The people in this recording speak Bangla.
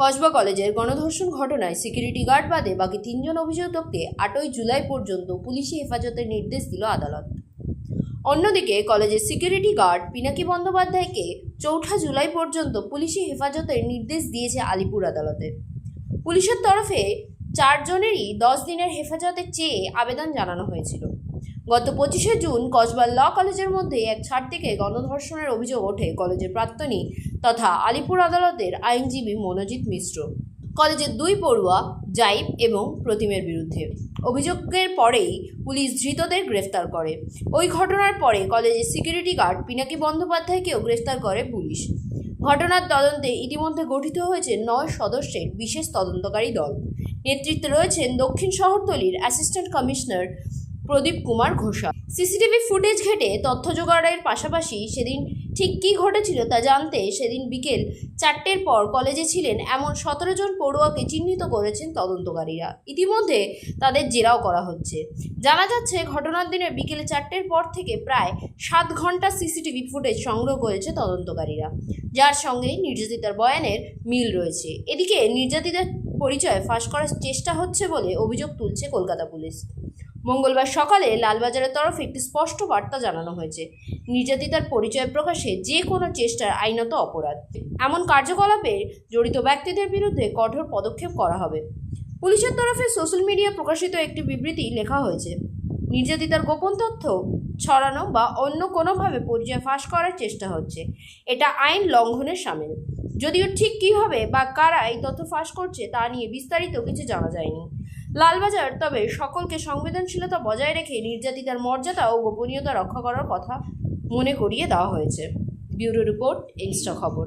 কসবা কলেজের গণধর্ষণ ঘটনায় সিকিউরিটি গার্ড বাদে বাকি তিনজন অভিযুক্তকে আটই জুলাই পর্যন্ত পুলিশি হেফাজতের নির্দেশ দিল আদালত। অন্যদিকে কলেজের সিকিউরিটি গার্ড পিনাকি বন্দ্যোপাধ্যায়কে চৌঠা জুলাই পর্যন্ত পুলিশি হেফাজতের নির্দেশ দিয়েছে আলিপুর আদালতে। পুলিশের তরফে চারজনেরই দশ দিনের হেফাজতে চেয়ে আবেদন জানানো হয়েছিল। গত পঁচিশে জুন কসবার ল কলেজের মধ্যে এক ছাত্রীকে গণধর্ষণের অভিযোগ ওঠে কলেজের প্রাক্তনী তথা আলিপুর আদালতের আইনজীবী মনোজিৎ মিশ্র। কলেজের দুই পড়ুয়া জাইব এবং প্রতিমের বিরুদ্ধে। অভিযোগের পরেই পুলিশ ধৃতদের গ্রেফতার করে। ওই ঘটনার পরে কলেজের সিকিউরিটি গার্ড পিনাকি বন্দ্যোপাধ্যায়কেও গ্রেফতার করে পুলিশ। ঘটনার তদন্তে ইতিমধ্যে গঠিত হয়েছে নয় সদস্যের বিশেষ তদন্তকারী দল। নেতৃত্বে রয়েছেন দক্ষিণ শহরতলির assistant commissioner Pradip Kumar Ghoshal. CCTV footage ঘেটে তথ্য জোগাড়ের পাশাপাশি সেদিন ঠিক কী ঘটেছিল তা জানতে সেদিন বিকেল চারটের পর কলেজে ছিলেন এমন সতেরো জন পড়ুয়াকে চিহ্নিত করেছেন তদন্তকারীরা। ইতিমধ্যে তাদের জেরাও করা হচ্ছে। জানা যাচ্ছে, ঘটনার দিনে বিকেলে চারটের পর থেকে প্রায় সাত ঘণ্টা সিসিটিভি ফুটেজ সংগ্রহ করেছে তদন্তকারীরা। যার সঙ্গে নির্যাতিতার বয়ানের মিল রয়েছে। এদিকে নির্যাতিতার পরিচয় ফাঁস করার চেষ্টা হচ্ছে বলে অভিযোগ তুলছে কলকাতা পুলিশ। মঙ্গলবার সকালে লালবাজারের তরফে একটি স্পষ্ট বার্তা জানানো হয়েছে। নির্যাতিতার পরিচয় প্রকাশে যে কোনো চেষ্টার আইনত অপরাধ। এমন কার্যকলাপে জড়িত ব্যক্তিদের বিরুদ্ধে কঠোর পদক্ষেপ করা হবে। পুলিশের তরফে সোশ্যাল মিডিয়া প্রকাশিত একটি বিবৃতি লেখা হয়েছে। নির্যাতিতার গোপন তথ্য ছড়ানো বা অন্য কোনোভাবে পরিচয় ফাঁস করার চেষ্টা হচ্ছে। এটা আইন লঙ্ঘনের সামিল। যদিও ঠিক কীভাবে বা কারা এই তথ্য ফাঁস করছে তা নিয়ে বিস্তারিত কিছু জানা যায়নি। লালবাজার, তবে সকলকে সংবেদনশীলতা বজায় রেখে নির্যাতিতার মর্যাদা ও গোপনীয়তা রক্ষা করার কথা মনে করিয়ে দেওয়া হয়েছে। ব্যুরো রিপোর্ট, এক্সট্রা খবর।